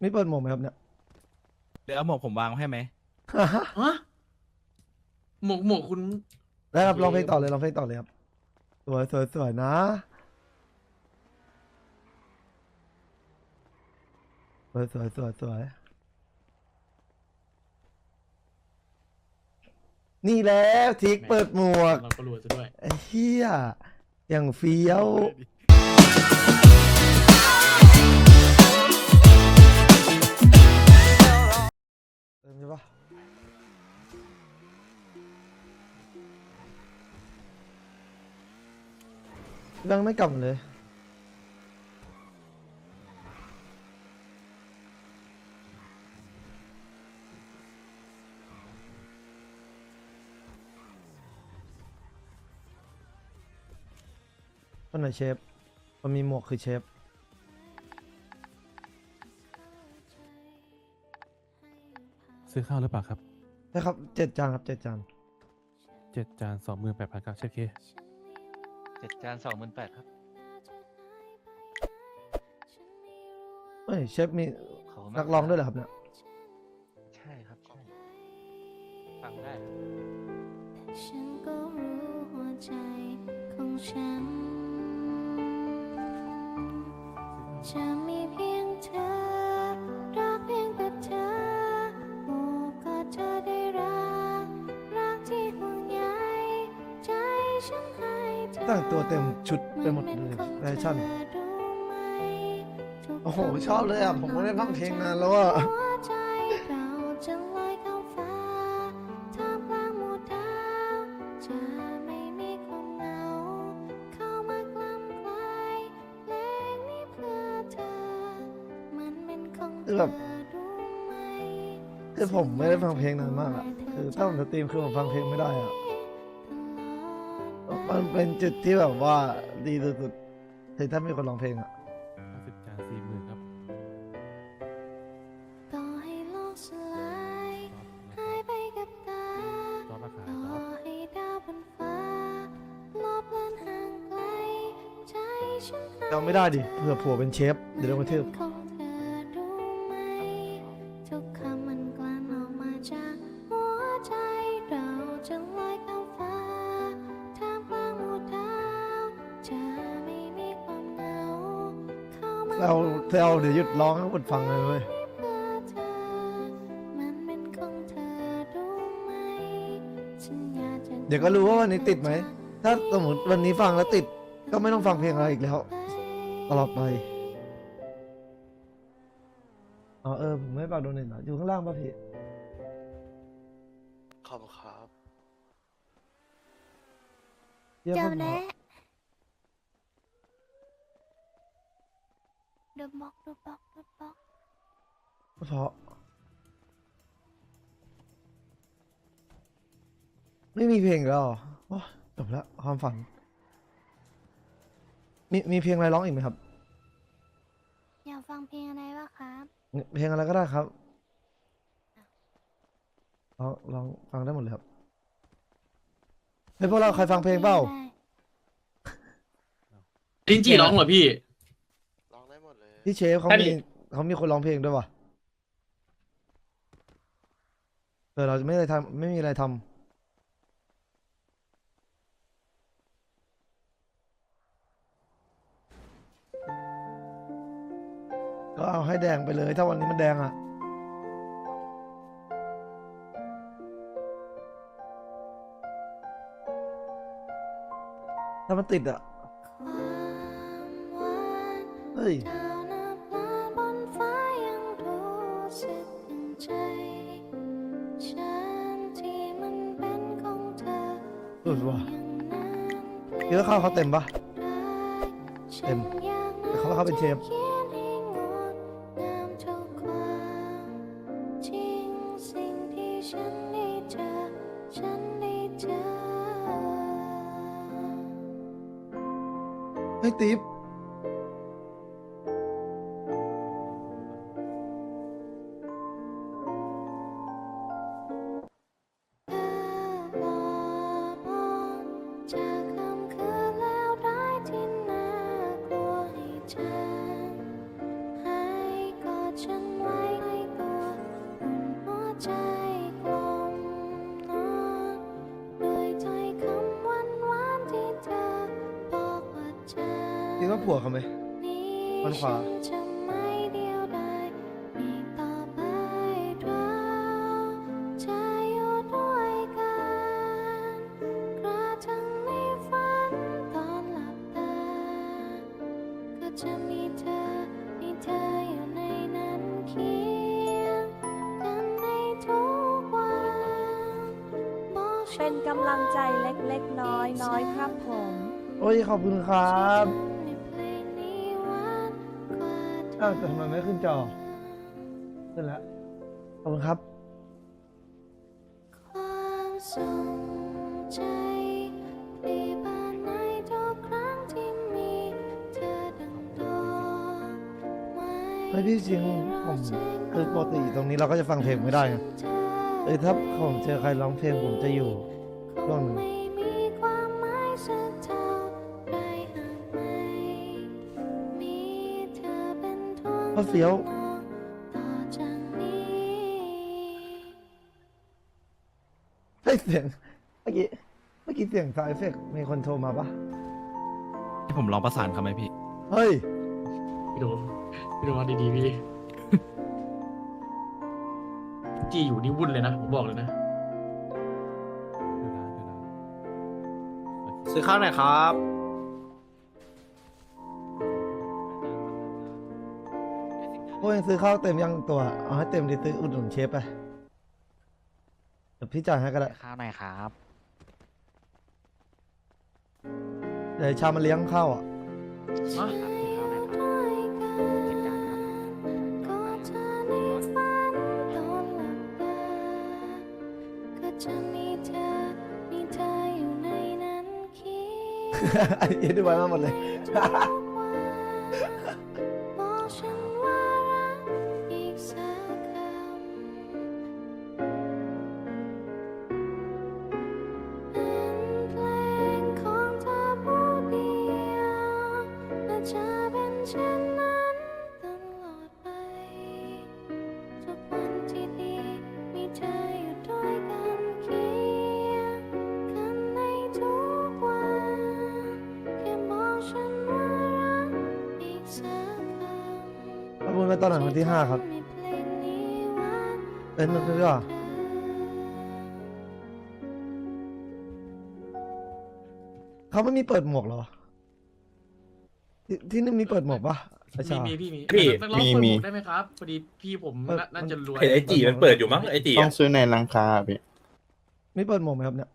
ไม่เปิดหมวกไหมครับเนี่ย เดี๋ยวเอาหมวกผมวางให้ไหม ฮะหมวกหมวกคุณ ได้ครับโอเคลองเพลงต่อเลยลองเพลงต่อเลยครับ สวยสวยสวยนะ สวยสวยสวยสวยนี่แล้วทิกเปิดหมวกเราก็รวยซะด้วย ไอ้เหี้ยอย่างเฟี้ยว ใช่ปะยังไม่กลับมเลย คนไหนเชฟมันมีหมวกคือเชฟ ซื้อข้าวหรือเปล่าครับนะครับเจ็ดจานครับเจ็ดจานเจ็ดจานสองหมื่นแปดพันครับเชฟเคเจ็ดจานสองหมื่นแปดครับเอ้ยเชฟมีขอบคุณมากนักร้องด้วยเหรอครับเนี่ยใช่ครับใช่ฟังได้ฉันก็รู้หัวใจของฉัน จะมีเพี ต่งตัวเต็มชุดไปหมดเลยแฟชั่น โอ้โห ชอบเลยอะ ผมไม่ได้ฟังเพลงนานแล้วอะหัวใจเราจะลอยเข้าฟ้าท่ามกลางหมู่ดาวจะไม่มีความเหงาเข้ามากล้ำกลายเพลงนี้เพื่อเธอมันเป็นของเธคืออแบบรู้ไหมคือผมไม่ได้ฟังเพลงนานมากอะ คือถ้าผมสตรีมคือผมฟังเพลงไม่ได้อะ มันเป็นจุดที่แบบว่าดีสุดๆคือถ้ามีคนร้องเพลงอะห้าสิบจานสี่หมื่นครับต่อให้โลกสลายหายไปกับตา จอบราคาต่จออบให้ดาวบนฟ้าลบเลือนห่างไกลใจฉันหายเราไม่ได้ดิเผื่อผัวเป็นเชฟเดี๋ยวโดนกระทืบของ เราเดี๋ยวหยุดร้องให้หมดฟังเลยเว้ยเพื่อเธอมันเป็นของเธอรู้ไหมฉันอยากจะเดี๋ยวก็รู้ว่าวันนี้ติดไหม ถ้าสมมติวันนี้ฟังแล้วติด ก็ไม่ต้องฟังเพลงอะไรอีกแล้ว ตลอดไปอ๋อเออผมไม่ปากโดนเน็ตเหรออยู่ข้างล่างป่ะพี่ขอบคุณครับเยี่ยมเจ้าพแน่ ดูบอกดูบอกดูบอกเพราะ ไม่มีเพลงแล้วเหรอโอ้ยจบแล้วความฝัน มีมีเพลงอะไรร้องอีกไหมครับ อยากฟังเพลงอะไรบ้างครับเพลงอะไรก็ได้ครับลองลองฟังได้หมดเลยครับเฮ้ยพวกเราใครฟังเพลงเปล่าลินจีร้องเหรอพี่ร้ องได้หมดเลยพี่เชฟเขาใช่ดิมีเขามีคนร้องเพลงด้วยวะเออเราจะไม่ได้ทำไม่มีอะไรทำก็เอาให้แดงไปเลย ถ้าวันนี้มันแดงอะ ถ้ามันติดอะความหวานเฮ้ย สุดว่ะอย่างนั้นเยอะเข้าเขาเต็มปะรักเต็มฉันอยากแต่เขาว่าเขาเป็นเชฟเขียนใเป็นกำลังใจเล็กๆ น้อยๆครับผม โอ้ยขอบคุณครับในเพลงนี้หวานกว่าเธอ้าวแต่ทำไมไม่ขึ้นจอขึ้นแล้วขอบคุณครับ ความทรงใจเปลี่ยนผ่านในทุกครั้งที่มีเธอดังดวงไม้เฮ้ยพี่จริงผมคือปกติตรงนี้เราก็จะฟังเพลงไม่ได้ไงเอ้ยถ้าผมเจอใครร้องเพลงผมจะอยู่ ช่วงหนึ่งไม่มีความหมายสักเท่าไรหากไม่มีเธอเป็นทวงก็เฟี้ยวต่อจากนี้เฮ้ยเสียงเมื่อกี้เมื่อกี้เสียงสายเฟกมีคนโทรมาปะให้ผมลองประสานเขาไหมพี่ เฮ้ย พี่โดมพี่โดมเอาดีๆพี่ จีอยู่นี่วุ่นเลยนะ ผมบอกเลยนะ ซื้อข้าวหน่อยครับ พวกยังซื้อข้าวเต็มยังตัว เอาให้เต็มดิซื้ออุดหนุนเชฟไปเดี๋ยวพี่จ่ายให้ก็ได้ข้าวหน่อยครับเดี๋ยวชามาเลี้ยงข้าวอะ ฮะ ยงอันนี้ดู ตอนไหนวันที่ห้าครับที่ทำให้เพลงนี้หวานเอ้ยนึกด้วยว่าเขาไม่มีเปิดหมวกเหรอ ที่ที่นี่มีเปิดหมวกปะประมีชามีพี่มีพี่นักร้องมีเปิดหมีมวกได้ไหมครับพอดีพี่ผมเปิด น่าน่าจะรวยเห็นไอจีมันเปิดอยู่มั้งไอจีต้ออะงซื้อในร้านค้าพี่มีเปิดหมวกไหมครับเนี่ย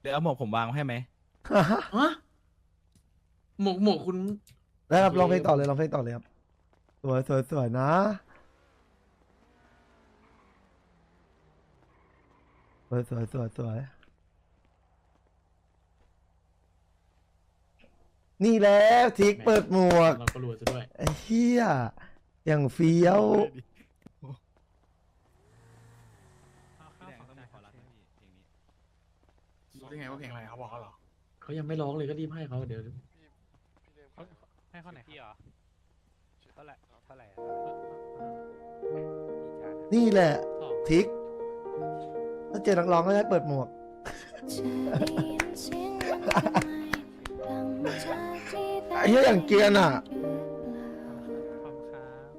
เดี๋ยวเอาหมวกผมวางให้ไหม ฮะหมวกหมวกคุณ ได้ครับโอเคลองเพลงต่อเลยลองเพลงต่อเลยครับ สวยสวยสวยนะสวยสวยสวยสวยนี่แล้วทิกเปิดหมวกเราก็รวยซะด้วยไอ้เฮียอย่างเฟี้ยวรู้ได้ไงว่าเพลงอะไรเขาบอกเขาหรอเขายังไม่ร้องเลยก็รีบให้เขาเดี๋ยวให้ข้อไหนพี่เหรอเท่าไหร่เท่าไหร่นี่แหละ ทิก ถ้าเจอนักร้องก็ได้เปิดหมวกจะได้ยินเสียงมันทำไมดังมาจากที่ใดไอ้เหี้ยอย่างเกรียนอะหรือเปล่าขอบคุณครับ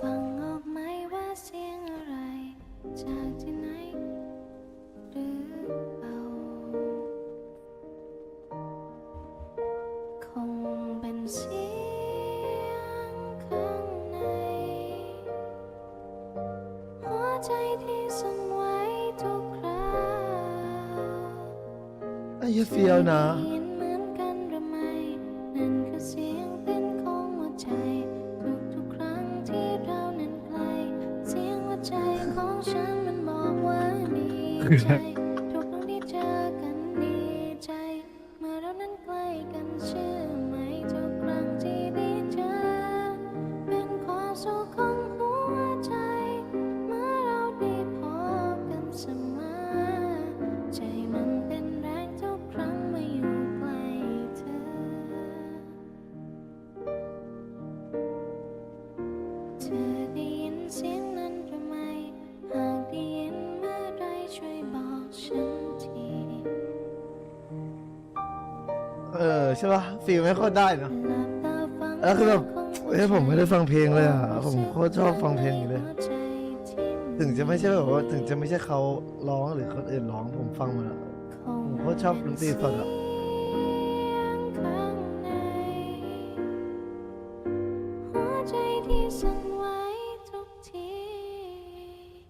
ฟังออกไหมว่าเสียงอะไร จากที่ อ้เหี้ยเฟี้ยวนะ ใช่ป่ะฟีลไม่ค่อยได้เนอะหลับตาฟังแล้วคือแบบเอ้ยผมไม่ได้ฟังเพลงเลยอะของผมโคตรชอบฟังเพลงอยู่เลยหัวใจที่ถึงจะไม่ใช่แบบว่าถึงจะไม่ใช่เขาร้องหรือคนอื่นร้องผมฟังหมันอะคงผมโคตรชอบดนตรีสดอะเสียงข้างในหัวใจที่สั่นไหวทุกที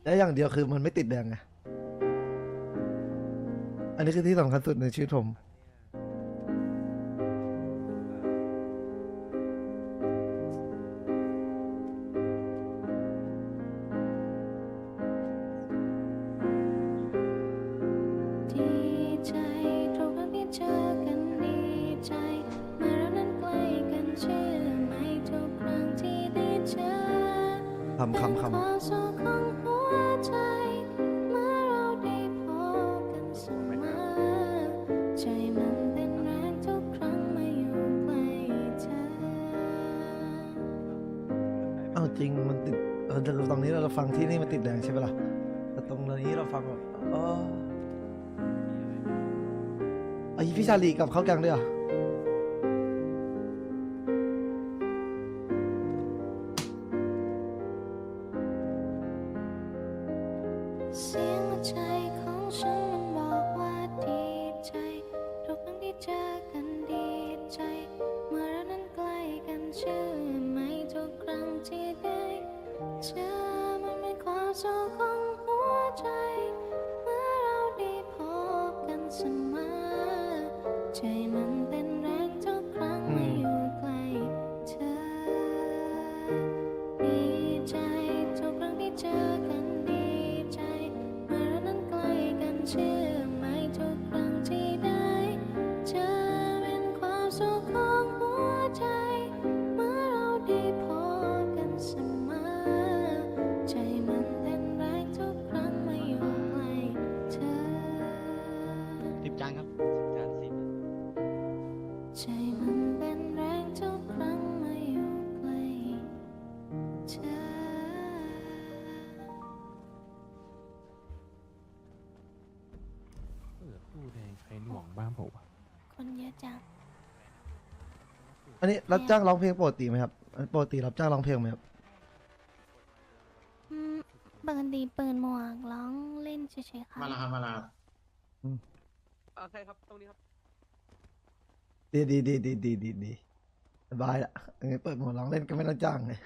และอย่างเดียวคือมันไม่ติดแดงไงอันนี้คือที่สำคัญสุดในชีวิตผม เราฟังแบบอ๋อไอ้พี่ชาลีกับข้าวแกงด้วยเหรอ่ ล้ อันนี้รับจ้างร้องเพลงปกติไหมครับอันปกติรับจ้างร้องเพลงไหมครับอืมปกติเปิดหมวกร้องเล่นเฉยๆค่ะมาแล้วครับมาแล้วครับอ่าใช่ครับ ตรงนี้ครับ ดีดีดีดีดีดีดีสบายละอันนี้เปิดหมวกร้องเล่นก็ไม่ต้องจ้างเลย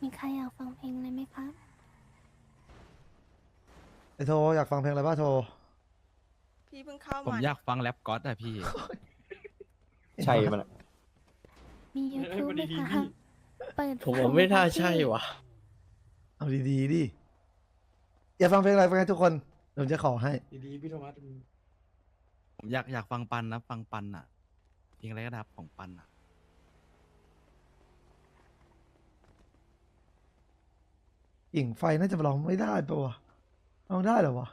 มีใครอยากฟังเพลงอะไรไหมครับไอโทรอยากฟังเพลงอะไรบ้างโทร พี่เพิ่งเข้าผมมาอยากฟังแรปก๊อตอะพี่ ใช่มันมียูทูบไหมคะเปิดผมฟัว่างไม่น่าครับใช่พี่วะเอาดีๆดิ อยากฟังเพลงอะไรฟังให้ทุกคนผมจะขอให้ ดีๆพี่โทมัสผมอยากอยากฟังปันนะ ฟังปันอะเพลงอะไรก็ได้ครับของปันอะหญิงไฟน่าจะร้องไม่ได้ปะวะร้องได้เหรอวะ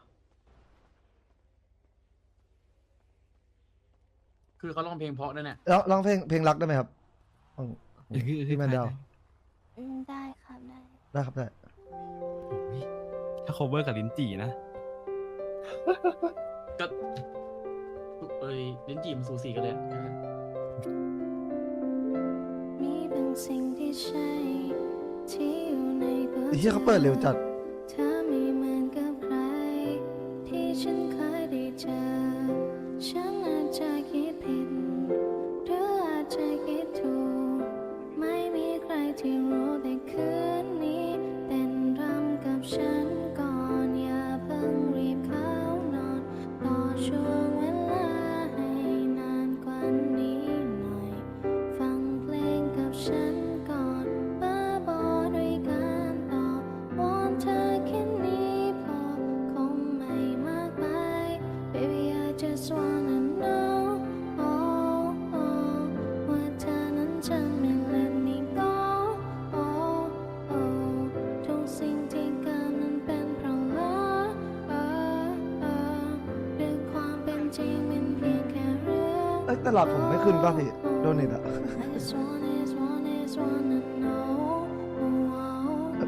คือเขาร้องเพลงเพราะด้วยเนี่ยร้องร้องเพลงเพลงรักได้ไหมครับของของเอ้ยคือคือพี่แมนใครดาวนะอืมได้ครับได้ได้ครับได้โอ้ยถ้า cover กับลิ้นจี่นะ ก็เอ้ยลิ้นจี่มันสูสีกันเลยอะมีบางสิ่งที่ใช่ที่อยู่ในตัวไอ้เหี้ยเขาเปิดเร็วจัดเธอไม่เหมือนกับใคร ที่ฉันเคยได้เจอฉัน ตหลอดผมไม่ขึ้นป่ะพี่โดนเน็ตอะ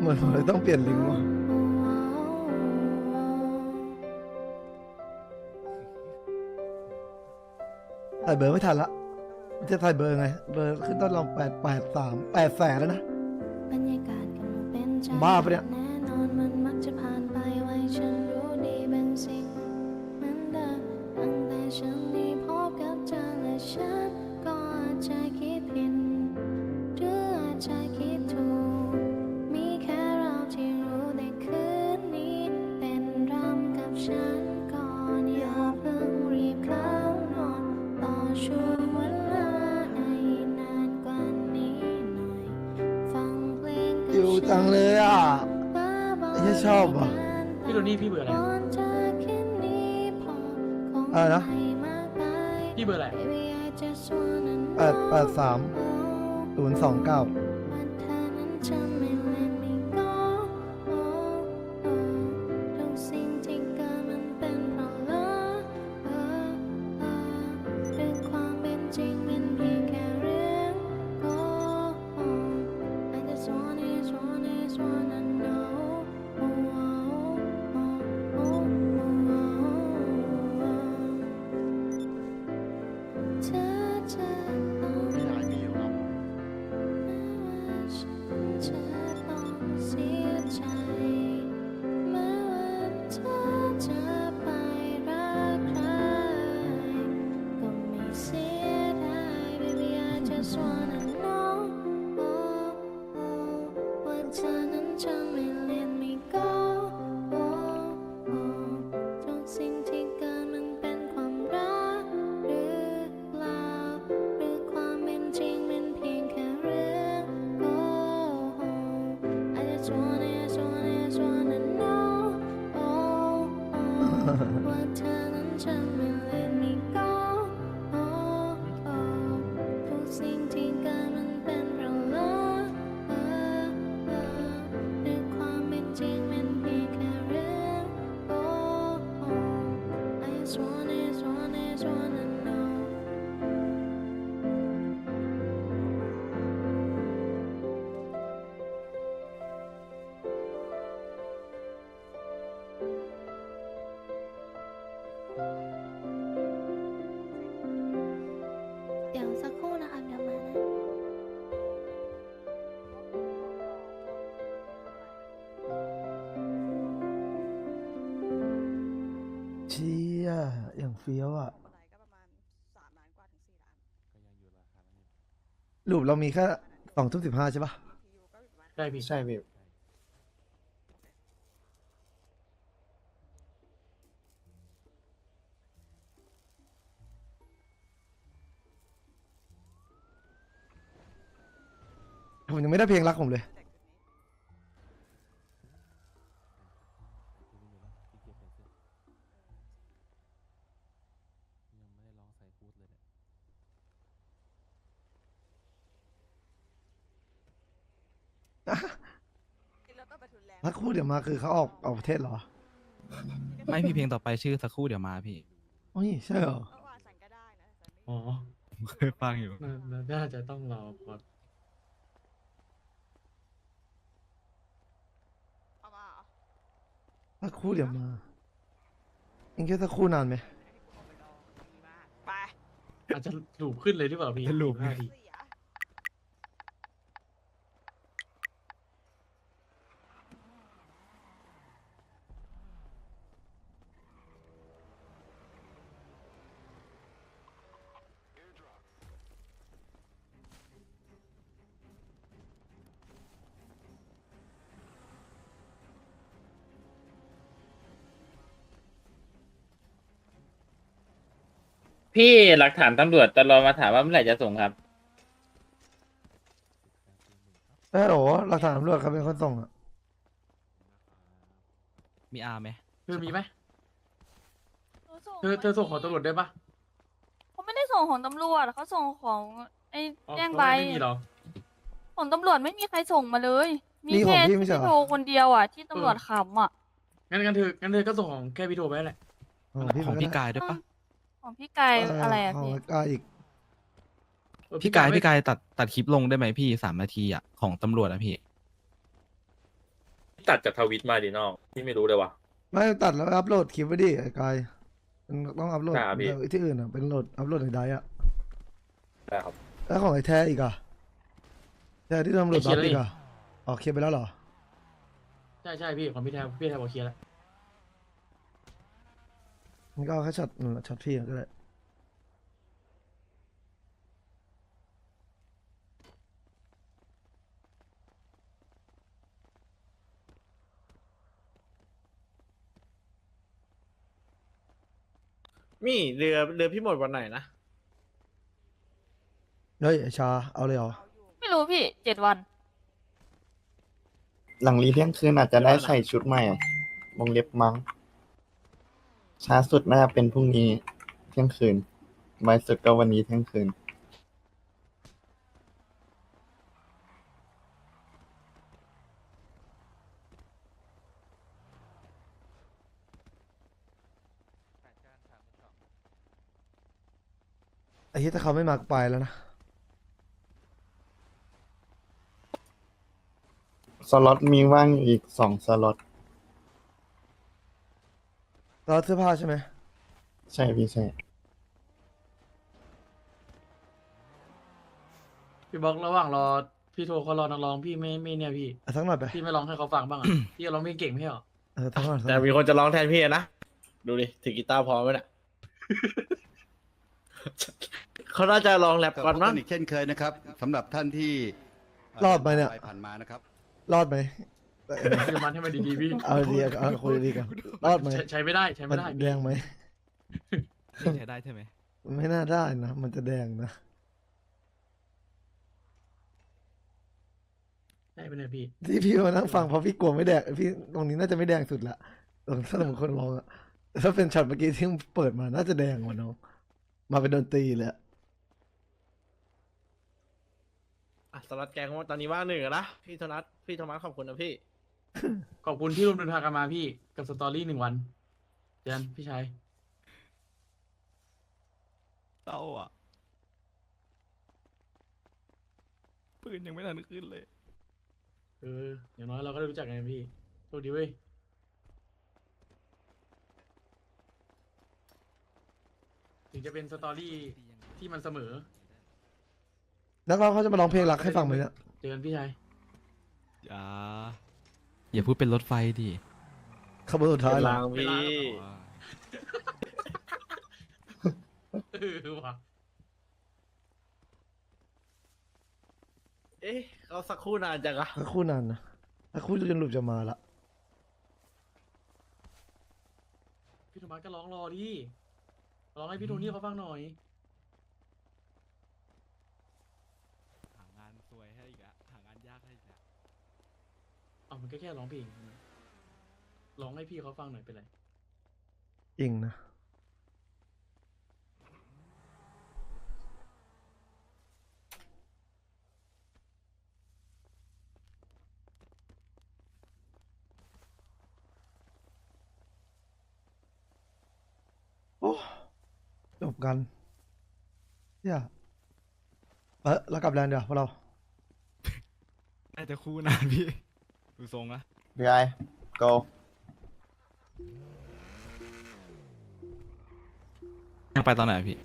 เหมือนผมเลยต้องเปลี่ยนลิงก์ว่ะถ่ายเบอร์ไม่ทันละจะถ่ายเบอร์ไง เบอร์ขึ้นต้นลองแปดแปดสามแปดแสนแล้วนะมาปาปะเนี่ยฉันรู้ดีเป็นสิ่งมันเดิมตั้งแต่ฉันได้ จังเลยอะบ้าบอไอ้เหี้ยชอบว่ะพี่โทนี่พี่เบอร์อะไรก่อนจะคืนนี้พอคงอะไรนะไม่มากไปพี่เบอร์อะไร Baby I just wanna แปดแปดสาม know ศูนย์สองเก้า เฟี้ยวอะก็ประมาณสามล้านกว่าถึงสี่ล้านรูปเรามีแค่สองทุ่มสิบห้าใช่ปะทียูก็อยู่ประมาณใช่พี่ใช่พี่ผมยังไม่ได้เพลงรักผมเลยแล้วก็ไปทุนแรง ถ้าคู่ เดี๋ยวมาคือเขาออกออกประเทศเหรอไม่พี่เพลงต่อไปชื่อสักครู่เดี๋ยวมาพี่ โอ้ยใช่เหรอเออว่าสันก็ได้นะสันไม่อ๋อเคยฟังอยู่ น่าน่าจะต้องรอก่อนเอามาเหรอถ้าคู่เดี๋ยวมาเองแค่สักคู่นานไหมไปอาจจะหลูบขึ้นเลยหรือเปล่าพี่หลูบ ห้าที พี่หลักฐานตำรวจตลอมาถามว่าเมื่อไหร่จะส่งครับเออโอ้หลักฐานตำรวจเขาเป็นคนส่งอะมีอาไหมเธอมีไหมหนูส่งเธอเธอส่งของตำรวจได้ปะเขาไม่ได้ส่งของตำรวจเขาส่งของไอ้อ๋อแจ้งเขาใบไม่มีหรอของตำรวจไม่มีใครส่งมาเลย มีนี่ของแค่พี่ไม่ใช่เหรอพี่โทรคนเดียวอะ ที่ตำรวจขำอะงั้นงั้นเธองั้นเธอก็ส่งของแค่พี่โทรไปแหละของพี่ของมันพี่ได้กายด้วยปะ ของพี่ไก่อะไรอะของพี่กายอีกเออพี่กายไม่พี่กายตัดตัดคลิปลงได้ไหมพี่สามนาทีอะของตำรวจอะพี่ ตัดจากทวิตมาดิน้องพี่ไม่รู้เลยว่ะ ไม่ตัดแล้วอัพโหลดคลิปไว้ดิไอ้กายมันต้องอัพโหลดครับพี่ที่อื่นอะเป็นโหลดอัพโหลดในไดร์อะได้ครับ แล้วของไอ้แท้อีกอะแท้ที่ตำรวจรับอีกอะอ๋อเคลียร์ไปแล้วเหรอใช่ใช่พี่ของพี่แทบพี่แทบบอกเคลียร์แล้ว งั้นก็เอาแค่ช็อตนั่นแหละช็อตพี่ก็ได้มี่เรือเรือพี่หมดวันไหนนะ เฮ้ยไอ้ชา เอาเลยเหรอ ไม่รู้พี่เจ็ดวัน หลังรีเที่ยงคืนอาจจะได้ใส่ชุดใหม่วงเล็บมั้ง ช้าสุดน่าจะเป็นพรุ่งนี้เที่ยงคืนไวสุดก็วันนี้เที่ยงคืน ไอ้เหี้ยถ้าเขาไม่มาก็ไปแล้วนะ สล็อตมีว่างอีกสองสล็อต ตอนเสื้อผ้าใช่ไหมใช่พี่ใช่ พี่บอกระหว่างรอพี่โทรเขารอนักร้องพี่ไม่ไม่เนี่ยพี่เอาสักหน่อยไปพี่ไม่ร้องให้เขาฟังบ้างอะ พี่ร้องเพลงเก่งไม่ใช่เหรอเออสักหน่อยสักหแต่น่อยมีคนจะร้องแทนพี่นะ ดูดิถือกีตาร์พร้อมไหมเนี่ยเขาน่าจะลองแรปกลับก่อนพบมั้กังนอีกเช่นเคยนะครับสำหรับท่านที่รอดไหมเนี่ย ผ่าปผ่านมานะครับ รอดไหม เออมันให้มันดีๆพี่เอาดีเอาคุยดีกันรอดไหมใช้ใช้ไม่ได้ใช้มัไม่นได้แดงไหมใช้ได้ใช่ไหมไม่น่าได้นะมันจะแดงนะใช่ไปเลยพี่ที่พี่มานั่งฟังเพราะพี่กลัวไม่แดงพี่ตรงนี้น่าจะไม่แดงสุดละตรงถ้าสมมติคนร้องอะถ้าเป็นช็อตเมื่อกี้ที่เปิดมาน่าจะแดงกว่าน้องมาเป็นดนตรีเลยอะอะสล็อตแกงว่าตอนนี้ว่างหนึ่งอะนะพี่โทนัสพี่โทมัสขอบคุณนะพี่ ขอบคุณที่ร่วมเดินทางกันมาพี่ กับสตอรี่หนึ่งวันเจนพี่ชายเต้าอะปืนยังไม่ทันขึ้นเลย เอออย่างน้อยเราก็ได้รู้จักกันพี่โชคดีเว้ยถึงจะเป็นสตอรี่ที่มันเสมอ นักร้องเขาจะมาร้องเพลงรักให้ฟังไหมเนี่ย เจอกันพี่ชาย อย่า อย่าพูดเป็นรถไฟดิขบวนสุดท้ายเป็นเหรอ ลางพี่เออว่ะเอ๊ะเขาสักครู่นานจังอะถ้าคู่นั้นนะถ้าคู่จนหลุดจะมาละพี่โทมัสก็ร้องรอดิร้องให้พี่โทนี่เขาฟังหน่อย หางานสวยให้อีกอะหางานยากให้อีกอะ เอามันก็แค่ร้องเพลงร้องให้พี่เขาฟังหน่อยเป็นไรจริงนะ โอ้จบกันเนี่ยเออแล้วกลับแลนด์เดี๋ยวพวกเรา น่าจะคู่นานพี่ ดูทรงละพี่ไอ go ยังไปตอนไหนอะพี่